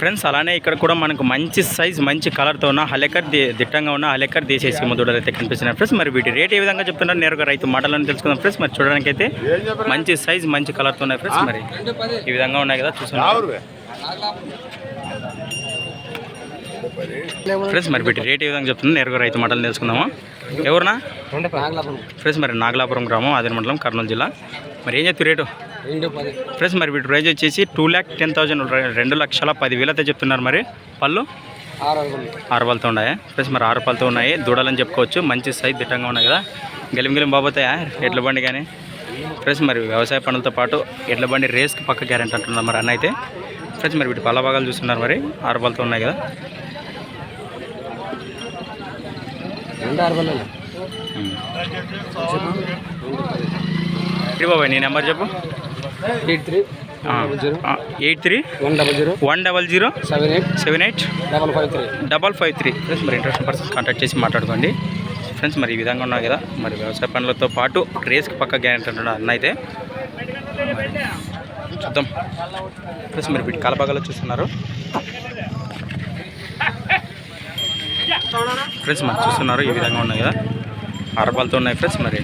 Friends అలానే ఇక్కడ కూడా మనకు మంచి సైజ్ మంచి కలర్తో ఉన్న హలెకర్ ది- దిట్టంగా ఉన్న హలెకర్ దేశీయ ముద్దుడలు అయితే కనిపిస్తున్నాయి ఫ్రెండ్స్. మరి వీటి రేట్ ఏ విధంగా చెప్తున్నారు? నేరుగా రైతు మాటలను తెలుసుకుందాం ఫ్రెండ్స్. మరి చూడడానికి అయితే మంచి సైజ్ మంచి కలర్తో ఉన్నాయి ఫ్రెండ్స్. మరి ఈ విధంగా ఉన్నాయి కదా చూస్తున్నారు ఫ్రెండ్స్ మరి వీటి రేట్ ఏ విధంగా చెప్తున్నారు? నేరుగా రైతు మాటలు తెలుసుకుందామా? ఎవరునా? ఫ్రెండ్స్ మరి నాగలాపురం గ్రామం ఆదిన మండలం కర్నూలు జిల్లా. మరి ఏం చెప్తారు రేటు? ఫ్రెండ్స్ మరి వీటి ప్రైజ్ వచ్చేసి టూ ల్యాక్ టెన్ థౌజండ్ రెండు లక్షల పది వేలైతే చెప్తున్నారు మరి. పళ్ళు? ఆరు పళ్ళతో ఉన్నాయా? ఫ్రెండ్స్ మరి ఆరు పళ్ళతో ఉన్నాయి. దూడలని చెప్పుకోవచ్చు. మంచి సైజ్ దిట్టంగా ఉన్నాయి కదా. గెలిం గెలిం బాబోతాయా? ఎడ్ల బండి కానీ? ఫ్రెండ్స్ మరి వ్యవసాయ పనులతో పాటు ఎడ్ల బండి రేస్కి పక్క గ్యారెంటీ అంటున్నారు మరి అన్న అయితే. ఫ్రెండ్స్ మరి వీటి పళ్ళ భాగాలు చూస్తున్నారు మరి. ఆరు పళ్ళతో ఉన్నాయి కదా. ఉమ్. ఇది బాబాయ్ నీ నెంబర్ చెప్పు. Eight three eight three one double zero. One double zero seven eight seven eight double five three. Double five three. Friends మరి ఇంట్రెస్ట్ పర్సన్స్ కాంటాక్ట్ చేసి మాట్లాడుకోండి. ఫ్రెండ్స్ మరి ఈ విధంగా ఉన్నాయి కదా మరి వ్యవసాయ పనులతో పాటు రేస్కి పక్క గ్యారెంటీ అంటున్నాడు అన్న అయితే. చూద్దాం. ఫ్రెండ్స్ మరి వీటి కాలభాగాలు చూస్తున్నారు. ఫ్రెండ్స్ మరి చూస్తున్నారు ఈ విధంగా ఉన్నాయి కదా. అరపాలతో ఉన్నాయి ఫ్రెండ్స్ మరి.